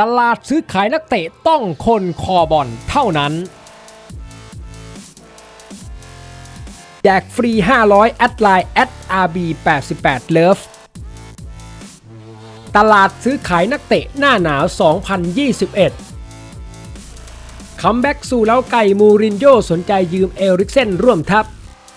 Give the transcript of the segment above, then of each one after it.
ตลาดซื้อขายนักเตะต้องคนคอบอลเท่านั้น แจกฟรี 500 แอดไลน์แอด @rb88 love ตลาดซื้อขายนักเตะหน้าหนาว 2021 คัมแบ็กสู่เล้าไก่มูรินโญ่สนใจยืมเอริกเซนร่วมทัพ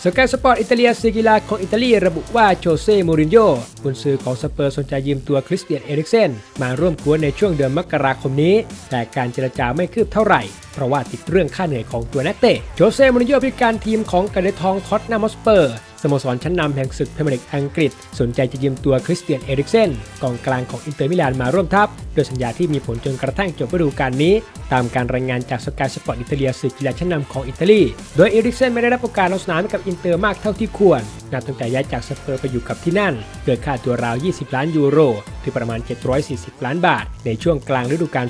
สกายสปอร์ตอิตาเลียซีกีฬาของอิตาลีระบุว่าโจเซ่มูรินโญ่กุนซือของสเปอร์สนใจยืมตัวคริสเตียนเอริกเซนมาร่วมกวนในช่วงเดือนมกราคมนี้ แต่การเจรจาไม่คืบเท่าไหร่ เพราะว่าติดเรื่องค่าเหนื่อยของตัวนักเตะโจเซ่มูรินโญ่พิการทีมของกระเดทองท็อตนามอสเปอร์สโมสรชั้นนำแห่งศึกพรีเมียร์ลีกอังกฤษ สนใจจะยืมตัวคริสเตียนเอริกเซนกองกลางของอินเตอร์มิลานมาร่วมทัพ โดยสัญญาที่มีผลจนกระทั่งจบฤดูกาลนี้ตามการรายงานจากสกายสปอร์ตอิตาเลียสื่อกีฬาชั้นนำของอิตาลี โดยเอริกเซนไม่ได้รับโอกาสลงสนามกับอินเตอร์มากเท่าที่ควรนับตั้งแต่ย้ายจากสเปอร์ไปอยู่กับที่นั่นโดยค่าตัวราว 20 ล้านยูโรหรือประมาณ 740 ล้านบาท ในช่วงกลางฤดูกาล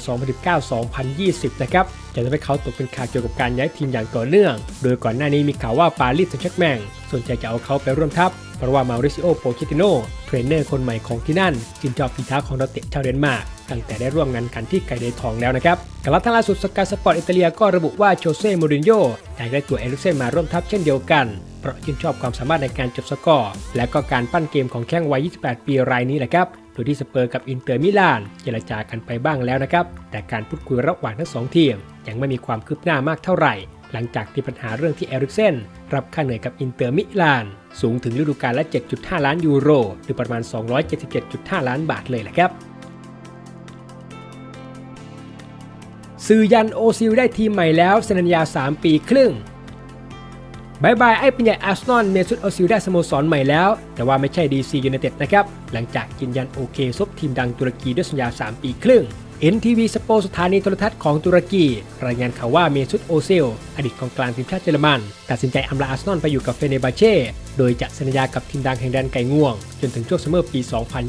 2019-2020 นะครับจะทำให้เขาตกเป็นข่าวเกี่ยวกับการย้ายทีมอย่างต่อเนื่อง โดยก่อนหน้านี้มีข่าวว่าปารีสแซงต์แชร์กแมงสนใจจะเอาเขาไปร่วมทัพ เพราะว่ามาริซิโอ โปเชติโนเทรนเนอร์คนใหม่ของที่นั่นจินจอบฝีเท้าของนักเตะชาวเดนมาร์ก ตั้งแต่ได้ร่วมงานกันที่ไกเดทองแล้วนะครับกลับทางล่าสุดสกายสปอร์ตอิตาเลียก็ระบุว่าโจเซ่มูรินโญ่อยากได้ตัวเอริกเซนมาร่วมทัพเช่นเดียวกันเพราะชื่นชอบความสามารถในการจบสกอร์ และก็การปั้นเกมของแข้งวัย 28 ปีรายนี้แหละครับโดยที่สเปอร์กับอินเตอร์มิลานเจรจากันไปบ้างแล้วนะครับ แต่การพูดคุยระหว่างทั้งสองทีม ยังไม่มีความคืบหน้ามากเท่าไหร่ หลังจากที่ปัญหาเรื่องที่เอริกเซนรับค่าเหนื่อยกับอินเตอร์มิลาน สูงถึงฤดูกาลละ 7.5 ล้านยูโร หรือประมาณ 277.5 ล้านบาทเลยแหละครับ ซื้อยันโอซิลได้ทีมใหม่แล้วเซ็นสัญญา 3 ปีครึ่งบายบายไอ้ปัญญาอาร์ซนอลเมซุตโอซิลได้สโมสรใหม่แล้ว แต่ว่าไม่ใช่ดีซียูไนเต็ดนะครับ หลังจากยืนยันโอเคซบทีมดังตุรกีด้วยสัญญา 3 ปีครึ่ง NTV สโปสถานีโทรทัศน์ของตุรกี รายงานข่าวว่าเมซุตโอเซล อดีตกองกลางทีมชาติเยอรมัน ตัดสินใจอำลาอาร์เซนอลไปอยู่กับเฟเนบาเช่ โดยจะเซ็นสัญญากับทีมดังแห่งแดนไก่ง่วง จนถึงช่วงซัมเมอร์ปี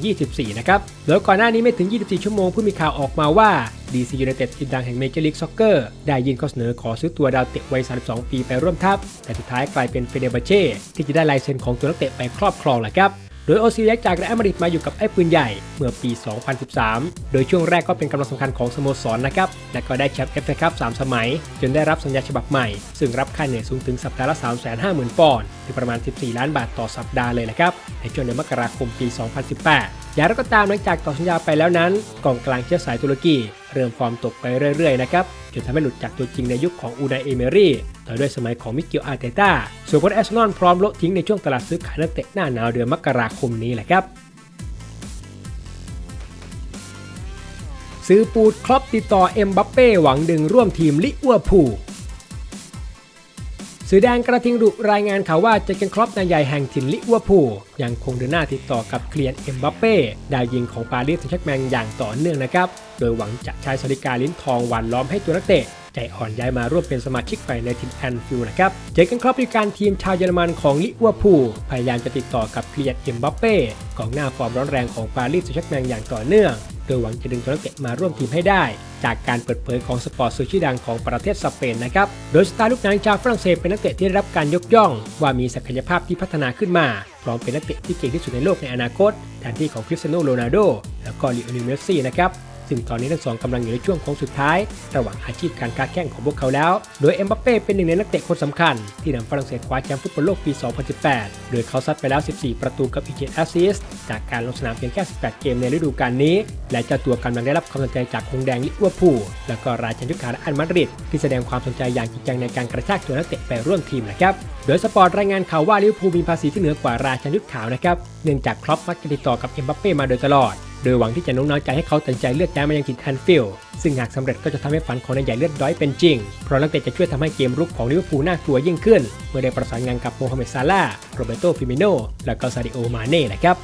2024 นะครับแล้วก่อนหน้านี้ไม่ถึง 24 ชั่วโมงเพิ่งมีข่าวออกมาว่า DC United ทีมดังแห่งเมเจอร์ลีกซ็อกเกอร์ได้ยื่นข้อเสนอขอซื้อตัวดาวเตะวัย 32 ปีไปร่วมทัพ แต่สุดท้ายกลายเป็นเฟเดบาเช่ที่จะได้ลายเซ็นของตัวนักเตะไปครอบครองแหละครับ โดยโอซิเลย้ายจากเรอัลมาริดมาอยู่กับไอ้ปืนใหญ่เมื่อปี 2013 โดยช่วงแรกก็เป็นกำลังสำคัญของสโมสรนะครับ และก็ได้แชมป์เอฟเอคัพ3สมัย จนได้รับสัญญาฉบับใหม่ ซึ่งรับค่าเหนื่อยสูงถึงสัปดาห์ละ 350,000 ปอนด์หรือประมาณ 14 ล้านบาทต่อสัปดาห์เลยนะครับ ในช่วงเดือนมกราคมปี 2018 อย่างไรก็ตามหลังจากต่อสัญญาไปแล้วนั้นกองกลางเชื้อสายตุรกี เริ่มฟอร์มตกไปเรื่อยๆนะครับจนทำให้หลุดจากตัวจริงในยุคของอูนายเอเมรี่ต่อด้วยสมัยของมิเกลอาร์เตต้าส่วนคนแอสนอนพร้อมโละทิ้งในช่วงตลาดซื้อขายนักเตะหน้าหนาวเดือนมกราคมนี้แหละครับซื้อปูดครอปติดต่อเอ็มบัปเป้หวังดึงร่วมทีมลิเวอร์พูล สื่อแดงกระทิงดุรายงานข่าวว่าเจเกนครอปนายใหญ่แห่งถิ่นลิเวอร์พูลยังคงเดินหน้าติดต่อกับเคลียนเอ็มบัปเป้ดาวยิงของปารีสแซงต์แชร์แมงอย่างต่อเนื่องนะครับ โดยหวังจะใช้สริกาลิ้นทองหวานล้อมให้ตัวนักเตะ ใจอ่อนย้ายมาร่วมเป็นสมาชิกใหม่ในทีมแอนฟิลด์นะครับ เจเกนครอปผู้การทีมชาวเยอรมันของลิเวอร์พูลพยายามจะติดต่อกับเคลียนเอ็มบัปเป้กองหน้าฟอร์มร้อนแรงของปารีสแซงต์แชร์แมงอย่างต่อเนื่อง โดยหวังจะดึงตัวนักเตะมาร่วมทีมให้ได้ จากการเปิดเผยของสปอร์ตซูชื่อดังของประเทศสเปนนะครับ โดยสตาร์ลูกนังชาวฝรั่งเศสเป็นนักเตะที่ได้รับการยกย่อง ว่ามีศักยภาพที่พัฒนาขึ้นมา พร้อมเป็นนักเตะที่เก่งที่สุดในโลกในอนาคตแทนที่ของคริสเตียโนโรนัลโดแล้วก็ลิโอเนลเมสซี่นะครับ ซึ่งตอนนี้ทั้งสองกำลังอยู่ในช่วงโค้งสุดท้าย ระหว่างอาชีพการค้าแข่งของพวกเขาแล้ว โดยเอ็มบัปเป้เป็นหนึ่งในนักเตะคนสำคัญ ที่นำฝรั่งเศสคว้าแชมป์ฟุตบอลโลกปี 2018 โดยเขาซัดไปแล้ว 14 ประตูกับอีก7แอสซิสต์จากการลงสนามเพียงแค่ 18 เกมในฤดูกาลนี้ และเจ้าตัวกำลังได้รับความสนใจจากคงแดงลิเวอร์พูลและก็ราชันยุทธขาอันมาดริดที่แสดงความสนใจอย่างจริงจังในการกระชากตัวนักเตะไปร่วมทีมนะครับโดยสปอร์ตรายงานข่าวว่าลิเวอร์พูลมีภาษีที่เหนือกว่าราชันยุทธขาวนะครับเนื่องจากครอปมักจะติดต่อกับเอ็มบัปเป้มาโดยตลอด โดยหวังที่จะโน้มน้าวใจให้เขาตัดใจเลือกย้ายมายังทีมแอนฟิลด์ซึ่งหากสำเร็จก็จะทำให้ฝันของนายใหญ่เลือดร้อยเป็นจริง เพราะนักเตะจะช่วยทำให้เกมรุกของลิเวอร์พูลน่ากลัวยิ่งขึ้น เมื่อได้ประสานงานกับโมฮัมเหม็ดซาลาห์โรเบโตฟิมิโนและก็ซาดิโอมาเน่นะครับ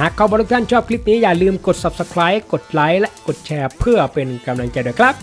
หากเขอบทุกท่านชอบคลิปนี้อย่าลืมกด subscribe กดไลค์และกดแชร์เพื่อเป็นกำลังใจด้วยครับ